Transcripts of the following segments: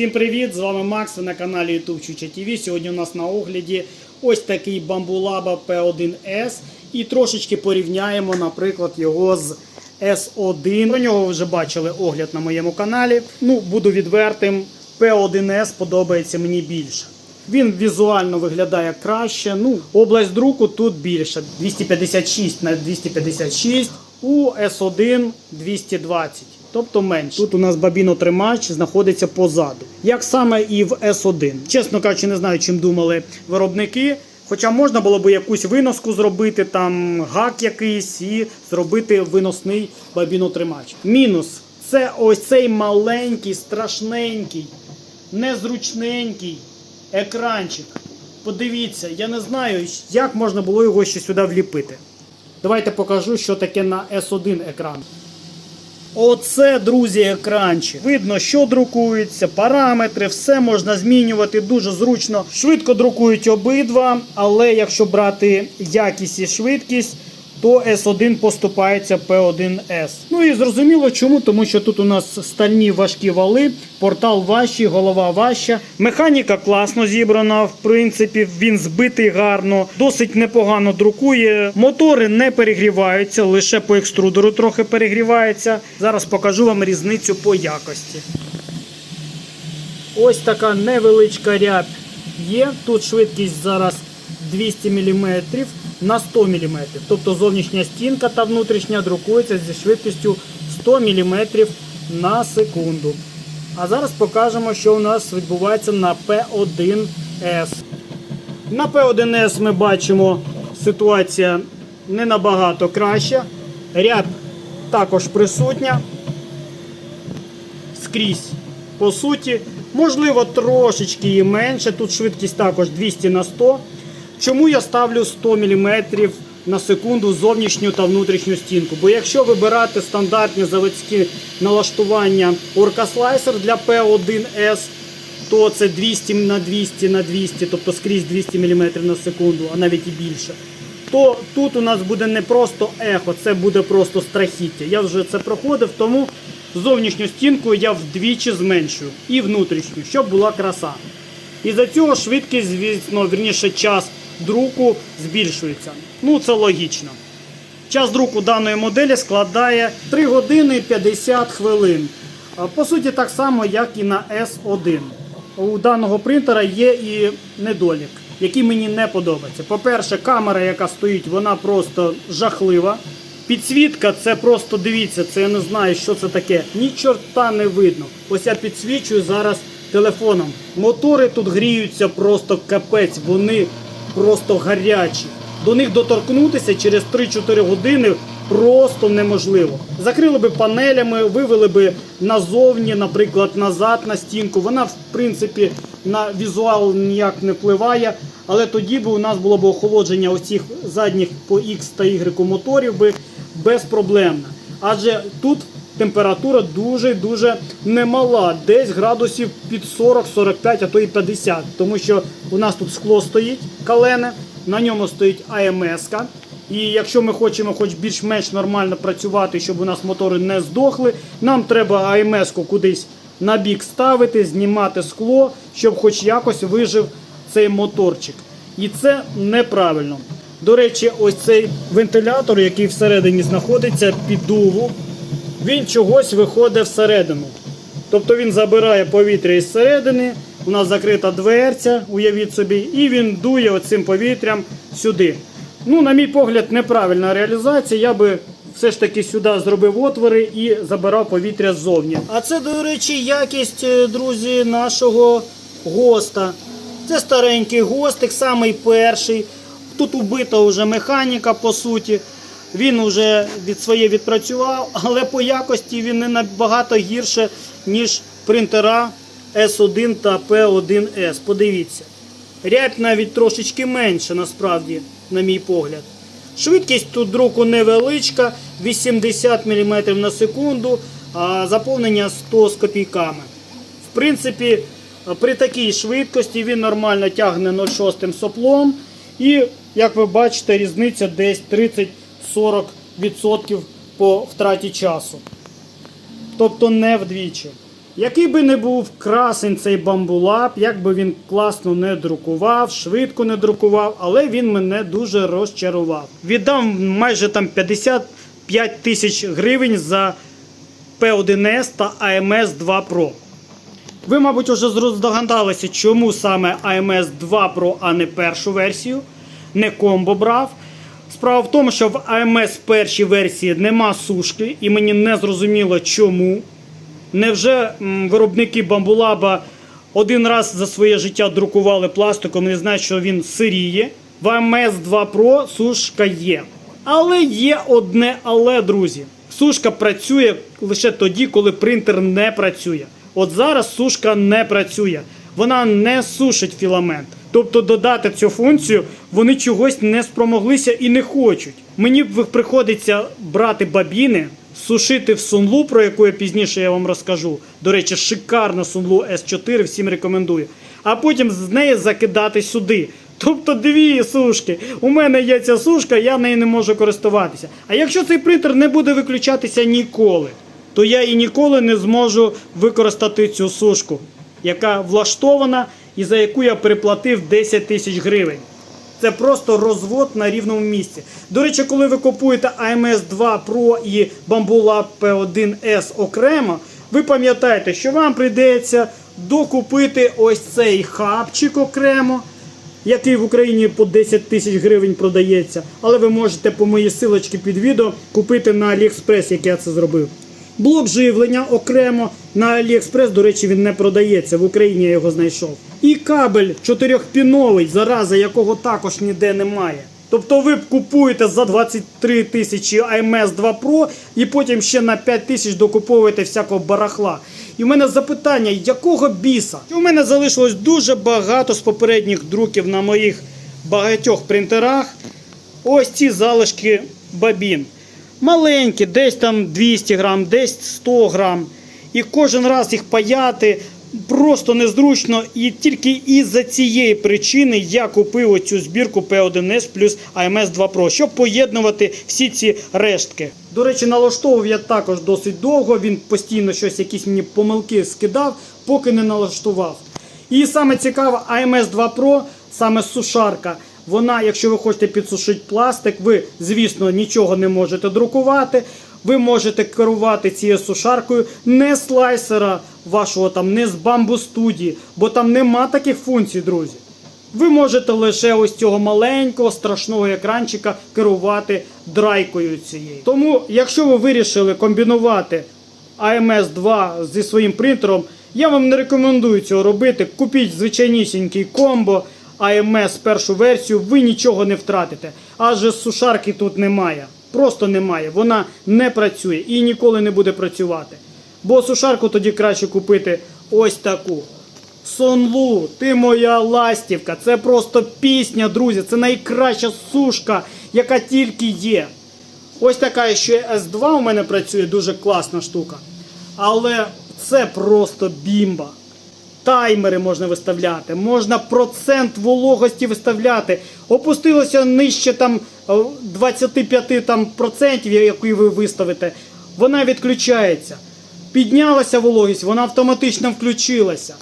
Всім привіт! З вами Макс. Ви на каналі YouTube Чуча ТВ. Сьогодні у нас на огляді ось такий Bambulaba P1S. І трошечки порівняємо, наприклад, його з S1. Про нього ви вже бачили огляд на моєму каналі. Ну, буду відвертим. P1S подобається мені більше. Він візуально виглядає краще. Ну, область друку тут більша. 256 на 256. У S1 220. Тобто менше. Тут у нас бабінотримач знаходиться позаду. Як саме і в S1. Чесно кажучи, не знаю, чим думали виробники. Хоча можна було б якусь виноску зробити, там гак якийсь і зробити виносний бабінотримач. Мінус це ось цей маленький, страшненький, незручненький екранчик. Подивіться, я не знаю, як можна було його ще сюди вліпити. Давайте покажу, що таке на S1 екран. Оце, друзі, екранчик. Видно, що друкується, параметри, все можна змінювати дуже зручно. Швидко друкують обидва, але якщо брати якість і швидкість, то S1 поступається P1S. Ну і зрозуміло чому, тому що тут у нас стальні важкі вали, портал важчий, голова важча. Механіка класно зібрана, в принципі, він збитий гарно, досить непогано друкує. Мотори не перегріваються, лише по екструдеру трохи перегрівається. Зараз покажу вам різницю по якості. Ось така невеличка рябь є. Тут швидкість зараз 200 мм на 100 мм. Тобто зовнішня стінка та внутрішня друкується зі швидкістю 100 мм на секунду. А зараз покажемо, що у нас відбувається на P1S. На P1S ми бачимо ситуація не набагато краща. Ряб також присутня скрізь. По суті, можливо, трошечки її менше. Тут швидкість також 200 на 100. Чому я ставлю 100 мм на секунду зовнішню та внутрішню стінку? Бо якщо вибирати стандартні заводські налаштування Slicer для P1S, то це 200 на 200 на 200, тобто скрізь 200 мм на секунду, а навіть і більше. То тут у нас буде не просто ехо, це буде просто страхіття. Я вже це проходив, тому зовнішню стінку я вдвічі зменшую і внутрішню, щоб була краса. І за цього швидкість, звісно, вірніше час друку збільшується. Ну, це логічно. Час друку даної моделі складає 3 години 50 хвилин. По суті, так само, як і на S1. У даного принтера є і недолік, який мені не подобається. По-перше, камера, яка стоїть, вона просто жахлива. Підсвітка це просто дивіться, це я не знаю, що це таке. Ні чорта не видно. Ось я підсвічую зараз телефоном. Мотори тут гріються просто капець, вони просто гарячі. До них доторкнутися через 3-4 години просто неможливо. Закрили би панелями, вивели би назовні, наприклад, назад на стінку. Вона, в принципі, на візуал ніяк не впливає. Але тоді б у нас було б охолодження оцих задніх по X та Y моторів би безпроблемне. Адже тут температура дуже-дуже немала, десь градусів під 40-45, а то і 50. Тому що у нас тут скло стоїть калене, на ньому стоїть АМС. -ка. І якщо ми хочемо хоч більш-менш нормально працювати, щоб у нас мотори не здохли, нам треба АМС-ку кудись на бік ставити, знімати скло, щоб хоч якось вижив цей моторчик. І це неправильно. До речі, ось цей вентилятор, який всередині знаходиться під дулу, він чогось виходить всередину. Тобто він забирає повітря із середини, у нас закрита дверця, уявіть собі, і він дує оцим повітрям сюди. Ну, на мій погляд, неправильна реалізація. Я би все ж таки сюди зробив отвори і забирав повітря ззовні. А це, до речі, якість, е, друзі, нашого госта. Це старенький гостик, самий перший. Тут убита вже механіка, по суті. Він вже від своє відпрацював, але по якості він не набагато гірше, ніж принтера S1 та P1S. Подивіться. Рябь навіть трошечки менше, насправді, на мій погляд. Швидкість тут друку невеличка, 80 мм на секунду, а заповнення 100 з копійками. В принципі, при такій швидкості він нормально тягне 0,6 соплом. І, як ви бачите, різниця десь 30-40% по втраті часу. Тобто не вдвічі. Який би не був красень цей бамбулап, як би він класно не друкував, швидко не друкував, але він мене дуже розчарував. Віддав майже там 55 тисяч гривень за P1S та AMS 2 Pro. Ви, мабуть, вже здогадалися, чому саме AMS 2 Pro, а не першу версію, не комбо брав. Справа в тому, що в AMS першій версії нема сушки, і мені не зрозуміло чому. Невже виробники бамбулаба один раз за своє життя друкували пластиком не знають, що він сиріє? В AMS 2 Pro сушка є. Але є одне але, друзі. Сушка працює лише тоді, коли принтер не працює. От зараз сушка не працює. Вона не сушить філамент. Тобто додати цю функцію вони чогось не спромоглися і не хочуть. Мені б приходиться брати бабіни, сушити в сунлу, про яку я пізніше я вам розкажу. До речі, шикарна сунлу S4, всім рекомендую. А потім з неї закидати сюди. Тобто дві сушки. У мене є ця сушка, я нею не можу користуватися. А якщо цей принтер не буде виключатися ніколи, то я і ніколи не зможу використати цю сушку, яка влаштована і за яку я переплатив 10 тисяч гривень. Це просто розвод на рівному місці. До речі, коли ви купуєте AMS 2 Pro і Bamboo P1S окремо, ви пам'ятаєте, що вам прийдеться докупити ось цей хабчик окремо, який в Україні по 10 тисяч гривень продається. Але ви можете по моїй силочці під відео купити на AliExpress, як я це зробив. Блок живлення окремо на AliExpress, до речі, він не продається. В Україні я його знайшов. І кабель чотирьохпіновий, зараза, якого також ніде немає. Тобто ви купуєте за 23 тисячі AMS 2 Pro і потім ще на 5 тисяч докуповуєте всякого барахла. І в мене запитання, якого біса? У мене залишилось дуже багато з попередніх друків на моїх багатьох принтерах. Ось ці залишки бабін. Маленькі, десь там 200 грам, десь 100 грам. І кожен раз їх паяти просто незручно. І тільки із-за цієї причини я купив оцю збірку P1S плюс AMS 2 Pro, щоб поєднувати всі ці рештки. До речі, налаштовував я також досить довго. Він постійно щось, якісь мені помилки скидав, поки не налаштував. І саме цікаве, AMS 2 Pro, саме сушарка. Вона, якщо ви хочете підсушити пластик, ви, звісно, нічого не можете друкувати. Ви можете керувати цією сушаркою не слайсера вашого там, не з бамбу студії, бо там нема таких функцій, друзі. Ви можете лише ось цього маленького страшного екранчика керувати драйкою цією. Тому, якщо ви вирішили комбінувати AMS 2 зі своїм принтером, я вам не рекомендую цього робити. Купіть звичайнісінький комбо AMS першу версію, ви нічого не втратите. Адже сушарки тут немає. Просто немає. Вона не працює і ніколи не буде працювати. Бо сушарку тоді краще купити ось таку. Сонлу, ти моя ластівка. Це просто пісня, друзі. Це найкраща сушка, яка тільки є. Ось така ще S2 у мене працює, дуже класна штука. Але це просто бімба. Таймери можна виставляти, можна процент вологості виставляти. Опустилося нижче там е, 25 там, процентів, яку ви виставите. Вона відключається. Піднялася вологість, вона автоматично включилася.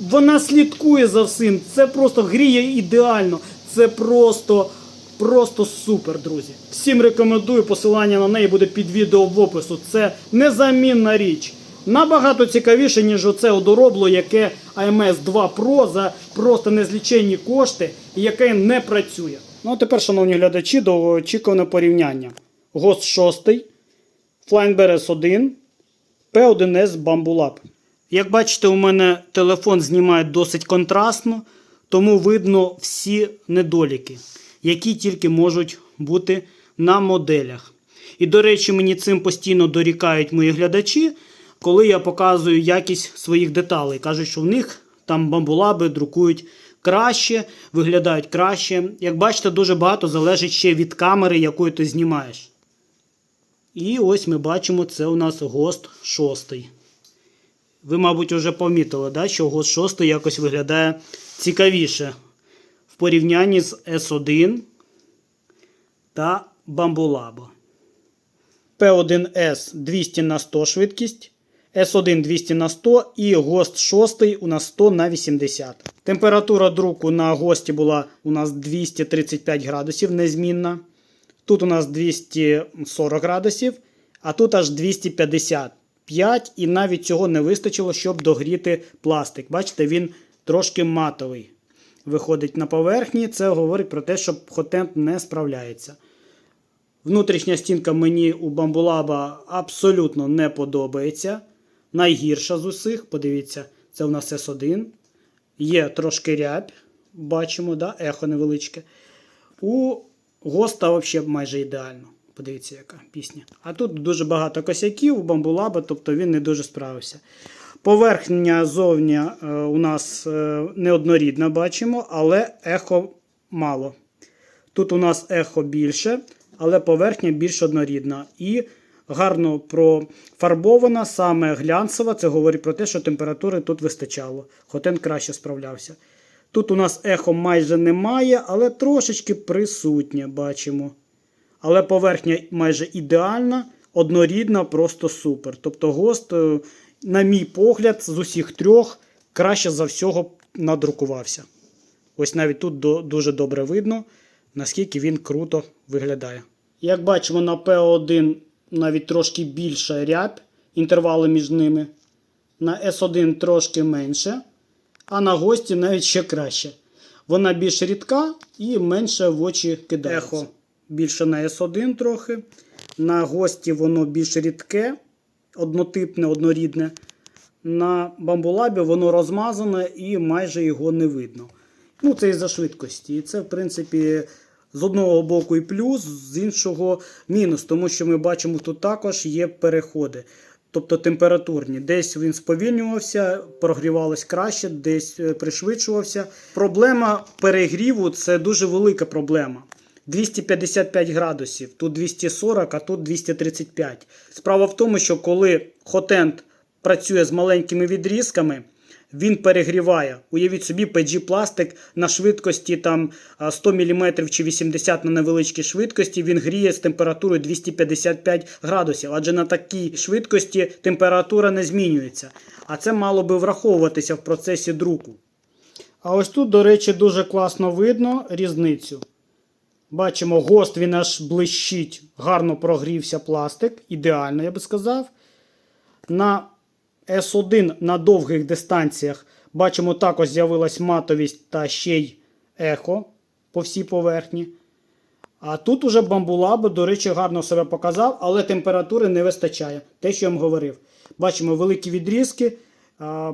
Вона слідкує за всім. Це просто гріє ідеально. Це просто, просто супер, друзі. Всім рекомендую. Посилання на неї буде під відео в опису. Це незамінна річ. Набагато цікавіше, ніж оце одоробло, яке AMS 2 Pro за просто незліченні кошти і яке не працює. Ну а тепер, шановні глядачі, довгоочікуване порівняння. ГОСТ 6, Flying BRS 1, P1S Bamboo Lab. Як бачите, у мене телефон знімає досить контрастно, тому видно всі недоліки, які тільки можуть бути на моделях. І, до речі, мені цим постійно дорікають мої глядачі, коли я показую якість своїх деталей. Кажуть, що в них там бамбулаби друкують краще, виглядають краще. Як бачите, дуже багато залежить ще від камери, якою ти знімаєш. І ось ми бачимо, це у нас ГОСТ 6. Ви, мабуть, вже помітили, да, що ГОСТ 6 якось виглядає цікавіше в порівнянні з S1 та Bambolabo. P1S 200 на 100 швидкість, S1 200 на 100 і ГОСТ 6 у нас 100 на 80. Температура друку на ГОСТі була у нас 235 градусів, незмінна. Тут у нас 240 градусів, а тут аж 255, і навіть цього не вистачило, щоб догріти пластик. Бачите, він трошки матовий. Виходить на поверхні, це говорить про те, що хотент не справляється. Внутрішня стінка мені у бамбулаба абсолютно не подобається. Найгірша з усіх, подивіться, це у нас S1. Є трошки рябь, бачимо, да? ехо невеличке. У Госта взагалі майже ідеально. Подивіться, яка пісня. А тут дуже багато косяків бамбулаба, тобто він не дуже справився. Поверхня зовня е, у нас е, неоднорідна, бачимо, але ехо мало. Тут у нас ехо більше, але поверхня більш однорідна. І гарно профарбована, саме глянцева. Це говорить про те, що температури тут вистачало. Хотен краще справлявся. Тут у нас ехо майже немає, але трошечки присутнє, бачимо. Але поверхня майже ідеальна, однорідна, просто супер. Тобто гост, е, на мій погляд, з усіх трьох краще за всього надрукувався. Ось навіть тут дуже добре видно, наскільки він круто виглядає. Як бачимо, на P1 навіть трошки більша рябь, інтервали між ними. На S1 трошки менше, а на гості навіть ще краще. Вона більш рідка і менше в очі кидається. Ехо більше на S1 трохи. На гості воно більш рідке, однотипне, однорідне. На бамбулабі воно розмазане і майже його не видно. Ну, це із-за швидкості. І це, в принципі, з одного боку і плюс, з іншого мінус, тому що ми бачимо, тут також є переходи. Тобто температурні. Десь він сповільнювався, прогрівалось краще, десь е, пришвидшувався. Проблема перегріву це дуже велика проблема. 255 градусів, тут 240, а тут 235. Справа в тому, що коли хотент працює з маленькими відрізками, він перегріває. Уявіть собі, PG пластик на швидкості там 100 мм чи 80 на невеличкій швидкості, він гріє з температурою 255 градусів, адже на такій швидкості температура не змінюється. А це мало би враховуватися в процесі друку. А ось тут, до речі, дуже класно видно різницю. Бачимо, гост він аж блищить, гарно прогрівся пластик, ідеально, я би сказав. На S1 на довгих дистанціях бачимо, також з'явилась матовість та ще й ехо по всій поверхні. А тут уже бамбулаб, до речі, гарно себе показав, але температури не вистачає. Те, що я вам говорив. Бачимо великі відрізки,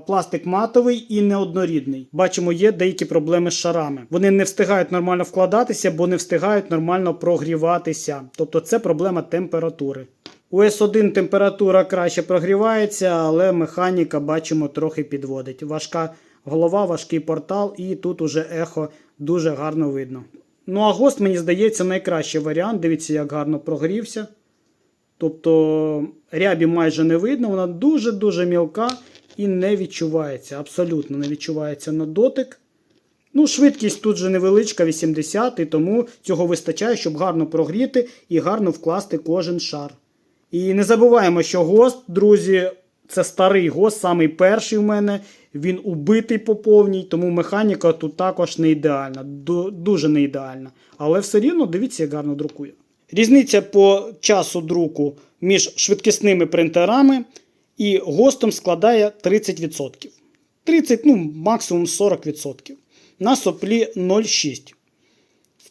пластик матовий і неоднорідний. Бачимо, є деякі проблеми з шарами. Вони не встигають нормально вкладатися, бо не встигають нормально прогріватися. Тобто це проблема температури. У S1 температура краще прогрівається, але механіка, бачимо, трохи підводить. Важка голова, важкий портал, і тут уже ехо дуже гарно видно. Ну, а гост, мені здається, найкращий варіант. Дивіться, як гарно прогрівся. Тобто рябі майже не видно, вона дуже-дуже мілка і не відчувається. Абсолютно не відчувається на дотик. Ну, швидкість тут же невеличка, 80, і тому цього вистачає, щоб гарно прогріти і гарно вкласти кожен шар. І не забуваємо, що гост, друзі, це старий гост, самий перший в мене. Він убитий по повній, тому механіка тут також не ідеальна, дуже не ідеальна. Але все рівно дивіться, як гарно друкує. Різниця по часу друку між швидкісними принтерами і гостом складає 30%. 30, ну максимум 40%. На соплі 0,6.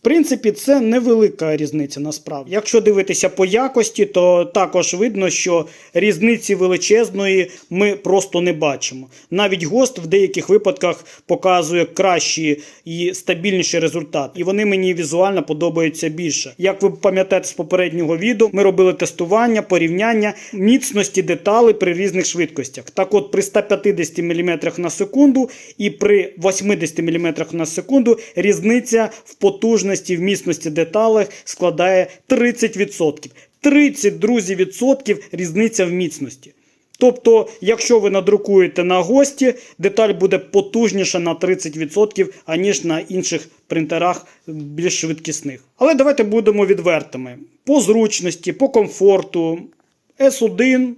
Принципі, це невелика різниця насправді. Якщо дивитися по якості, то також видно, що різниці величезної ми просто не бачимо. Навіть ГОСТ в деяких випадках показує кращі і стабільніші результати. І вони мені візуально подобаються більше. Як ви пам'ятаєте з попереднього відео, ми робили тестування, порівняння міцності деталей при різних швидкостях. Так от при 150 мм на секунду і при 80 мм на секунду різниця в потужності, в міцності деталей складає 30%. 30, друзі, відсотків різниця в міцності. Тобто, якщо ви надрукуєте на гості, деталь буде потужніша на 30%, аніж на інших принтерах більш швидкісних. Але давайте будемо відвертими. По зручності, по комфорту, S1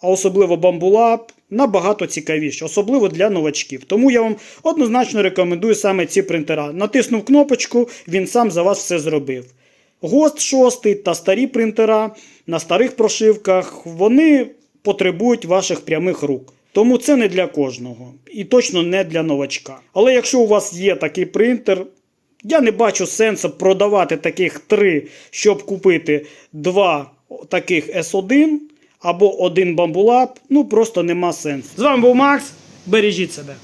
а особливо бамбулап, набагато цікавіше, особливо для новачків. Тому я вам однозначно рекомендую саме ці принтера. Натиснув кнопочку, він сам за вас все зробив. ГОСТ 6 та старі принтера на старих прошивках вони потребують ваших прямих рук. Тому це не для кожного і точно не для новачка. Але якщо у вас є такий принтер, я не бачу сенсу продавати таких три, щоб купити два таких S1 або один бамбулап. Ну просто нема сенсу. З вами був Макс. Бережіть себе.